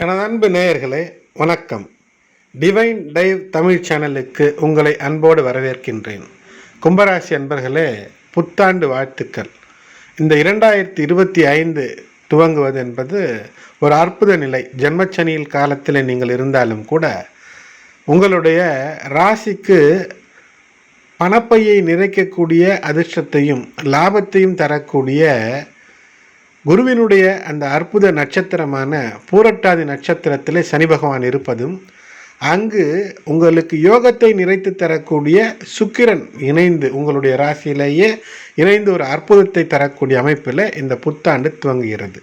எனது அன்பு நேயர்களே வணக்கம். டிவைன் டைவ் தமிழ் சேனலுக்கு உங்களை அன்போடு வரவேற்கின்றேன். கும்பராசி அன்பர்களே புத்தாண்டு வாழ்த்துக்கள். இந்த இரண்டாயிரத்தி இருபத்தி ஐந்து துவங்குவது என்பது ஒரு அற்புத நிலை. ஜென்மச்சனியில் காலத்தில் நீங்கள் இருந்தாலும் கூட உங்களுடைய ராசிக்கு பணப்பையை நிறைக்கக்கூடிய அதிர்ஷ்டத்தையும் லாபத்தையும் தரக்கூடிய குருவினுடைய அந்த அற்புத நட்சத்திரமான பூரட்டாதி நட்சத்திரத்திலே சனி பகவான் இருப்பதும் அங்கு உங்களுக்கு யோகத்தை நிறைத்து தரக்கூடிய சுக்கிரன் இணைந்து உங்களுடைய ராசியிலேயே இணைந்து ஒரு அற்புதத்தை தரக்கூடிய அமைப்பில் இந்த புத்தாண்டு துவங்குகிறது.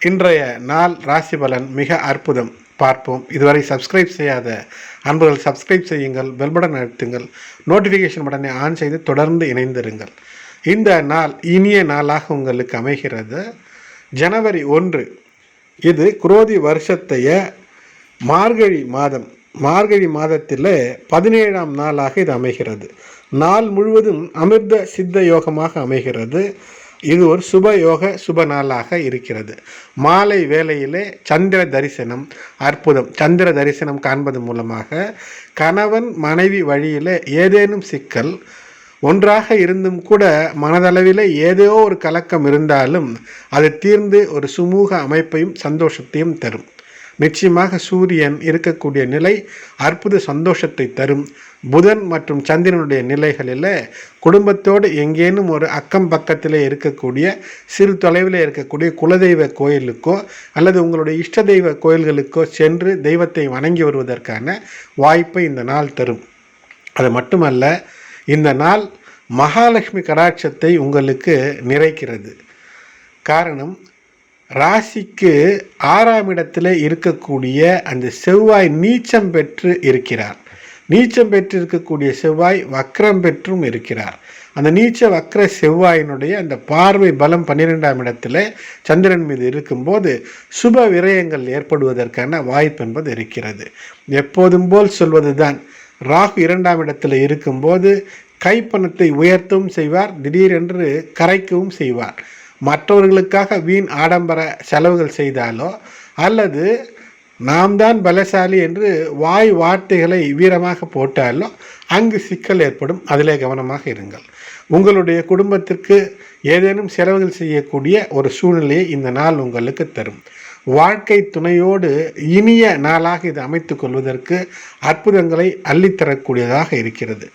இன்றைய நாள் ராசி பலன் மிக அற்புதம். பார்ப்போம். இதுவரை சப்ஸ்கிரைப் செய்யாத அன்பர்கள் சப்ஸ்கிரைப் செய்யுங்கள் பெல் பட்டன் அழுத்துங்கள் நோட்டிஃபிகேஷன் பட்டனை ஆன் செய்து தொடர்ந்து இணைந்திருங்கள். இந்த நாள் இனிய நாளாக உங்களுக்கு அமைகிறது. ஜனவரி ஒன்று இது குரோதி வருஷத்தைய மார்கழி மாதம். மார்கழி மாதத்தில் பதினேழாம் நாளாக இது அமைகிறது. நாள் முழுவதும் அமிர்த சித்த யோகமாக அமைகிறது. இது ஒரு சுப யோக சுப நாளாக இருக்கிறது. மாலை வேளையிலே சந்திர தரிசனம் அற்புதம். சந்திர தரிசனம் காண்பது மூலமாக கணவன் மனைவி வழியில் ஏதேனும் சிக்கல் ஒன்றாக இருந்தும் கூட மனதளவில் ஏதோ ஒரு கலக்கம் இருந்தாலும் அது தீர்ந்து ஒரு சுமூக அமைப்பையும் சந்தோஷத்தையும் தரும். நிச்சயமாக சூரியன் இருக்கக்கூடிய நிலை அற்புத சந்தோஷத்தை தரும். புதன் மற்றும் சந்திரனுடைய நிலைகளில் குடும்பத்தோடு எங்கேனும் ஒரு அக்கம் பக்கத்தில் இருக்கக்கூடிய சிறு தொலைவில் இருக்கக்கூடிய குலதெய்வ கோயிலுக்கோ அல்லது உங்களுடைய இஷ்ட தெய்வ கோயில்களுக்கோ சென்று தெய்வத்தை வணங்கி வருவதற்கான வாய்ப்பை இந்த நாள் தரும். அது மட்டுமல்ல இந்த நாள் மகாலட்சுமி கடாட்சத்தை உங்களுக்கு நிறைக்கிறது. காரணம் ராசிக்கு ஆறாம் இடத்துல இருக்கக்கூடிய அந்த செவ்வாய் நீச்சம் பெற்று இருக்கிறார். நீச்சம் பெற்று இருக்கக்கூடிய செவ்வாய் வக்ரம் பெற்றும் இருக்கிறார். அந்த நீச்ச வக்ர செவ்வாயினுடைய அந்த பார்வை பலம் பன்னிரெண்டாம் இடத்துல சந்திரன் மீது இருக்கும்போது சுப விரயங்கள் ஏற்படுவதற்கான வாய்ப்பு என்பது இருக்கிறது. எப்போதும் போல் சொல்வதுதான் ராகு இரண்டாம் இடத்தில் இருக்கும்போது கைப்பணத்தை உயர்த்தவும் செய்வார் திடீரென்று கரைக்கவும் செய்வார். மற்றவர்களுக்காக வீண் ஆடம்பர செலவுகள் செய்தாலோ அல்லது நாம் தான் பலசாலி என்று வாய் வார்த்தைகளை வீரமாக போட்டாலோ அங்கு சிக்கல் ஏற்படும். அதிலே கவனமாக இருங்கள். உங்களுடைய குடும்பத்திற்கு ஏதேனும் செலவுகள் செய்யக்கூடிய ஒரு சூழ்நிலையை இந்த நாள் உங்களுக்கு தரும். வாழ்க்கை துணையோடு இனிய நாளாக இது அமைத்து கொள்வதற்கு அற்புதங்களை அள்ளித்தரக்கூடியதாக இருக்கிறது.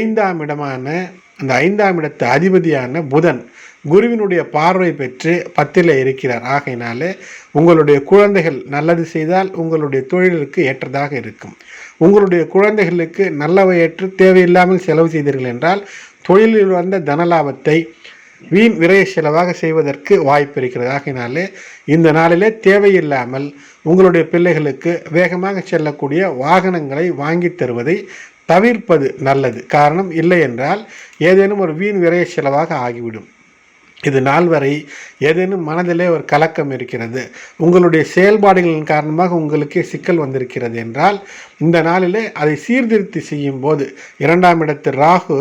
ஐந்தாம் இடமான அந்த ஐந்தாம் இடத்து அதிபதியான புதன் குருவினுடைய பார்வை பெற்று பத்தில் இருக்கிறார். ஆகையினாலே உங்களுடைய குழந்தைகள் நல்லது செய்தால் உங்களுடைய தொழிலுக்கு ஏற்றதாக இருக்கும். உங்களுடைய குழந்தைகளுக்கு நல்லவையற்று தேவையில்லாமல் செலவு செய்தீர்கள் என்றால் தொழிலில் வந்த தனலாபத்தை வீண் விரைய செலவாக செய்வதற்கு வாய்ப்பு இருக்கிறது. ஆகையினாலே இந்த நாளிலே தேவையில்லாமல் உங்களுடைய பிள்ளைகளுக்கு வேகமாக செல்லக்கூடிய வாகனங்களை வாங்கி தருவதை தவிர்ப்பது நல்லது. காரணம் இல்லை என்றால் ஏதேனும் ஒரு வீண் விரைய செலவாக ஆகிவிடும். இது நாள் வரை ஏதேனும் மனதிலே ஒரு கலக்கம் இருக்கிறது. உங்களுடைய செயல்பாடுகளின் காரணமாக உங்களுக்கே சிக்கல் வந்திருக்கிறது என்றால் இந்த நாளிலே அதை சீர்திருத்தி செய்யும் போது இரண்டாம் இடத்து ராகு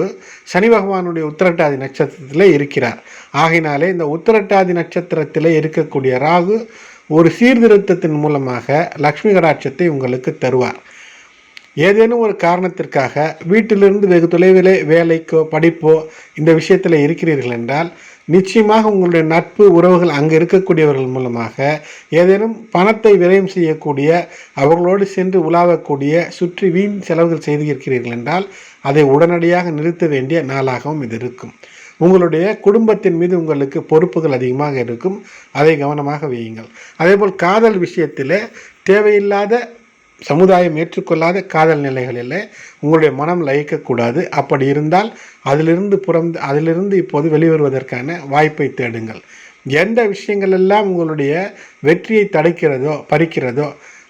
சனி பகவானுடைய உத்திரட்டாதி நட்சத்திரத்தில் இருக்கிறார். ஆகினாலே இந்த உத்திரட்டாதி நட்சத்திரத்தில் இருக்கக்கூடிய ராகு ஒரு சீர்திருத்தத்தின் மூலமாக லக்ஷ்மி கடாட்சத்தை உங்களுக்கு தருவார். ஏதேனும் ஒரு காரணத்திற்காக வீட்டிலிருந்து வெகு தொலைவிலே வேலைக்கோ படிப்போ இந்த விஷயத்தில் இருக்கிறீர்கள் என்றால் நிச்சயமாக உங்களுடைய நட்பு உறவுகள் அங்கே இருக்கக்கூடியவர்கள் மூலமாக ஏதேனும் பணத்தை விரயம் செய்யக்கூடிய அவர்களோடு சென்று உலாவக்கூடிய சுற்றி வீண் செலவுகள் செய்து இருக்கிறீர்கள் என்றால் அதை உடனடியாக நிறுத்த வேண்டிய நாளாகவும் இது இருக்கும். உங்களுடைய குடும்பத்தின் மீது உங்களுக்கு பொறுப்புகள் அதிகமாக இருக்கும். அதை கவனமாக வையுங்கள். அதேபோல் காதல் விஷயத்தில் தேவையில்லாத சமுதாயம் ஏற்றுக்கொள்ளாத காதல் நிலைகளில் உங்களுடைய மனம் லயிக்கக்கூடாது. அப்படி இருந்தால் அதிலிருந்து புறந்து அதிலிருந்து இப்போது வெளிவருவதற்கான வாய்ப்பை தேடுங்கள். எந்த விஷயங்கள் எல்லாம் உங்களுடைய வெற்றியை தடுக்கிறதோ பறிக்கிறதோ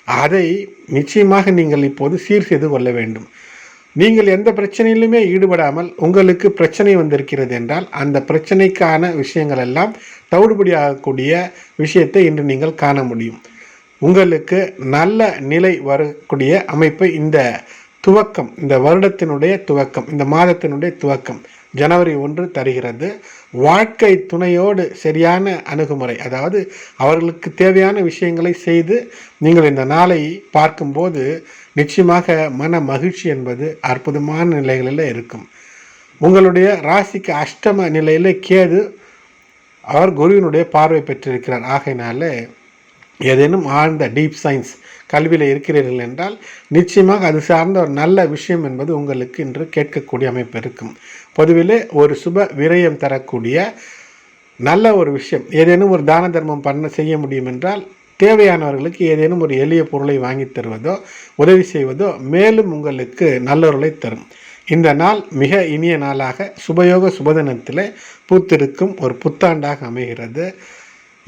அதை நிச்சயமாக நீங்கள் இப்போது சீர் செய்து கொள்ள வேண்டும். நீங்கள் எந்த பிரச்சனையிலுமே ஈடுபடாமல் உங்களுக்கு பிரச்சனை வந்திருக்கிறது என்றால் அந்த பிரச்சனைக்கான விஷயங்கள் எல்லாம் விஷயத்தை இன்று நீங்கள் காண முடியும். உங்களுக்கு நல்ல நிலை வரக்கூடிய அமைப்பு இந்த துவக்கம் இந்த வருடத்தினுடைய துவக்கம் இந்த மாதத்தினுடைய துவக்கம் ஜனவரி ஒன்று தருகிறது. வாழ்க்கை துணையோடு சரியான அணுகுமுறை அதாவது அவர்களுக்கு தேவையான விஷயங்களை செய்து நீங்கள் இந்த நாளை பார்க்கும்போது நிச்சயமாக மன மகிழ்ச்சி என்பது அற்புதமான நிலைகளில் இருக்கும். உங்களுடைய ராசிக்கு அஷ்டம நிலையில் கேது அவர் குருவினுடைய பார்வை பெற்றிருக்கிறார். ஆகையினால ஏதேனும் ஆழ்ந்த டீப் சயின்ஸ் கல்வியில் இருக்கிறீர்கள் என்றால் நிச்சயமாக அது சார்ந்த ஒரு நல்ல விஷயம் என்பது உங்களுக்கு இன்று கேட்கக்கூடிய அமைப்பு இருக்கும். பொதுவிலே ஒரு சுப விரயம் தரக்கூடிய நல்ல ஒரு விஷயம் ஏதேனும் ஒரு தான தர்மம் பண்ண செய்ய முடியும் என்றால் தேவையானவர்களுக்கு ஏதேனும் ஒரு எளிய பொருளை வாங்கி தருவதோ உதவி செய்வதோ மேலும் உங்களுக்கு நல்லொருளை தரும். இந்த நாள் மிக இனிய நாளாக சுபயோக சுபதினத்தில் பூத்திருக்கும் ஒரு புத்தாண்டாக அமைகிறது.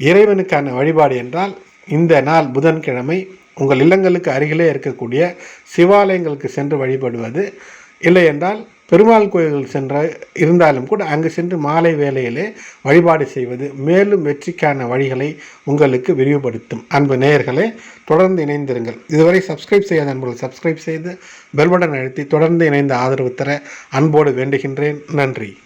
இறைவனுக்கான வழிபாடு என்றால் இந்த நாள் புதன்கிழமை உங்கள் இல்லங்களுக்கு அருகிலே இருக்கக்கூடிய சிவாலயங்களுக்கு சென்று வழிபடுவது. இல்லை என்றால் பெருமாள் கோயில்கள் சென்ற இருந்தாலும் கூட அங்கு சென்று மாலை வேளையிலே வழிபாடு செய்வது மேலும் வெற்றிக்கான வழிகளை உங்களுக்கு விரிவுபடுத்தும். அன்பு நேயர்களே தொடர்ந்து இணைந்திருங்கள். இதுவரை சப்ஸ்கிரைப் செய்யாத அன்பர்கள் சப்ஸ்கிரைப் செய்து பெல்பட்டன் அழுத்தி தொடர்ந்து இணைந்த ஆதரவு தர அன்போடு வேண்டுகின்றேன். நன்றி.